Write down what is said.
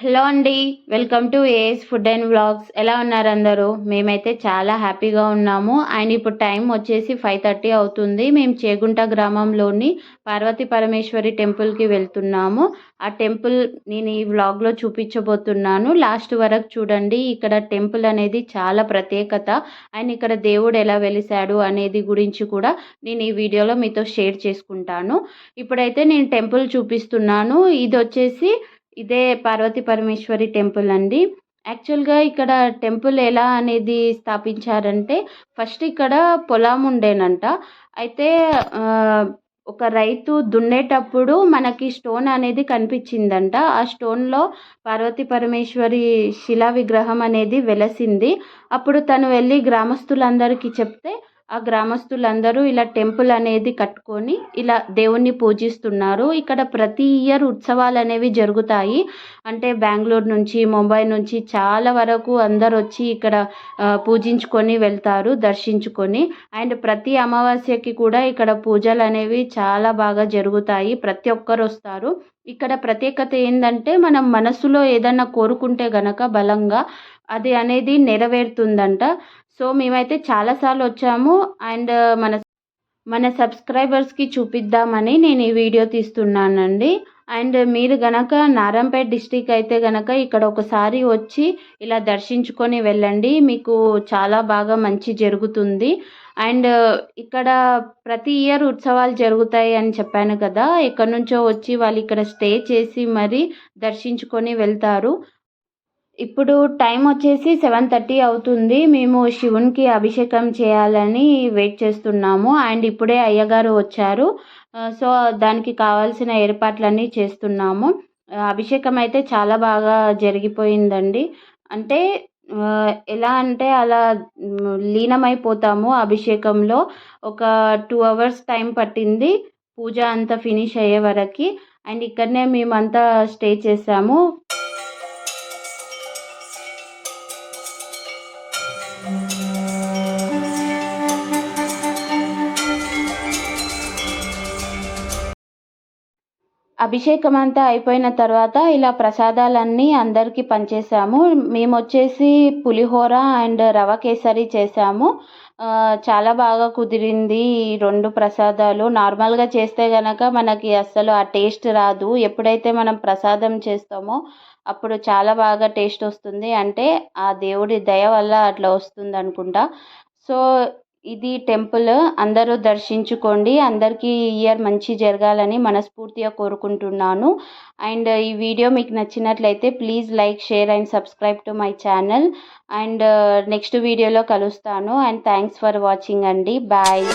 Hello అండి welcome to AS food and vlogs ఎలా ఉన్నారు అందరూ? మేమైతే చాలా హ్యాపీగా ఉన్నాము. అండ్ ఇప్పుడు టైం వచ్చేసి ఫైవ్ థర్టీ అవుతుంది. మేము చేగుంట గ్రామంలోని పార్వతీ పరమేశ్వరి టెంపుల్కి వెళ్తున్నాము. ఆ టెంపుల్ నేను ఈ వ్లాగ్లో చూపించబోతున్నాను. లాస్ట్ వరకు చూడండి ఇక్కడ టెంపుల్ అనేది చాలా ప్రత్యేకత. అండ్ ఇక్కడ దేవుడు ఎలా వెలిసాడు అనేది గురించి కూడా నేను ఈ వీడియోలో మీతో షేర్ చేసుకుంటాను. ఇప్పుడైతే నేను టెంపుల్ చూపిస్తున్నాను. ఇది వచ్చేసి ఇదే పార్వతీ పరమేశ్వరి టెంపుల్ అండి. యాక్చువల్గా ఇక్కడ టెంపుల్ ఎలా అనేది స్థాపించారంటే ఫస్ట్ ఇక్కడ పొలం ఉండేనంట. అయితే ఒక రైతు దున్నేటప్పుడు మనకి స్టోన్ అనేది కనిపించిందంట. ఆ స్టోన్లో పార్వతీ పరమేశ్వరి శిలా విగ్రహం అనేది వెలసింది. అప్పుడు తను వెళ్ళి గ్రామస్తులందరికీ చెప్తే ఆ గ్రామస్తులందరూ ఇలా టెంపుల్ అనేది కట్టుకొని ఇలా దేవుణ్ణి పూజిస్తున్నారు. ఇక్కడ ప్రతి ఇయర్ ఉత్సవాలు అనేవి జరుగుతాయి. అంటే బెంగళూరు నుంచి ముంబై నుంచి చాలా వరకు అందరు వచ్చి ఇక్కడ పూజించుకొని వెళ్తారు దర్శించుకొని. అండ్ ప్రతి అమావాస్యకి కూడా ఇక్కడ పూజలు అనేవి చాలా బాగా జరుగుతాయి. ప్రతి ఒక్కరు వస్తారు. ఇక్కడ ప్రత్యేకత ఏంటంటే మనం మనసులో ఏదన్నా కోరుకుంటే గనక బలంగా అది అనేది నెరవేరుతుందంట. సో మేమైతే చాలాసార్లు వచ్చాము. అండ్ మన మన సబ్స్క్రైబర్స్కి చూపిద్దామని నేను ఈ వీడియో తీస్తున్నానండి. అండ్ మీరు గనక నారాయణపేట డిస్టిక్ అయితే గనక ఇక్కడ ఒకసారి వచ్చి ఇలా దర్శించుకొని వెళ్ళండి. మీకు చాలా బాగా మంచి జరుగుతుంది. అండ్ ఇక్కడ ప్రతి ఇయర్ ఉత్సవాలు జరుగుతాయి అని చెప్పాను కదా. ఎక్కడి నుంచో వచ్చి వాళ్ళు ఇక్కడ స్టే చేసి మరి దర్శించుకొని వెళ్తారు. ఇప్పుడు టైం వచ్చేసి సెవెన్ థర్టీ అవుతుంది. మేము శివునికి అభిషేకం చేయాలని వెయిట్ చేస్తున్నాము. అండ్ ఇప్పుడే అయ్యగారు వచ్చారు. సో దానికి కావాల్సిన ఏర్పాట్లన్నీ చేస్తున్నాము. అభిషేకం అయితే చాలా బాగా జరిగిపోయిందండి. అంటే ఎలా అంటే అలా లీనమైపోతాము అభిషేకంలో. ఒక టూ అవర్స్ టైం పట్టింది. పూజ అంతా ఫినిష్ అయ్యే వరకు. అండ్ ఇక్కడనే మేమంతా స్టే చేసాము అభిషేకం అంతా అయిపోయిన తర్వాత ఇలా ప్రసాదాలన్నీ అందరికీ పంచేసాము మేము వచ్చేసి పులిహోర అండ్ రవ కేసరి చేసాము చాలా బాగా కుదిరింది ఈ రెండు ప్రసాదాలు. నార్మల్గా చేస్తే గనక మనకి అస్సలు ఆ టేస్ట్ రాదు. ఎప్పుడైతే మనం ప్రసాదం చేస్తామో అప్పుడు చాలా బాగా టేస్ట్ వస్తుంది. అంటే ఆ దేవుడి దయ వల్ల అట్లా వస్తుంది అనుకుంటా సో ఇది టెంపుల్. అందరూ దర్శించుకోండి. అందరికీ ఈ ఇయర్ మంచి జరగాలని మనస్ఫూర్తిగా కోరుకుంటున్నాను. అండ్ ఈ వీడియో మీకు నచ్చినట్లయితే please like share and subscribe to my channel. And next వీడియోలో కలుస్తాను. అండ్ థ్యాంక్స్ ఫర్ వాచింగ్ అండి. బాయ్.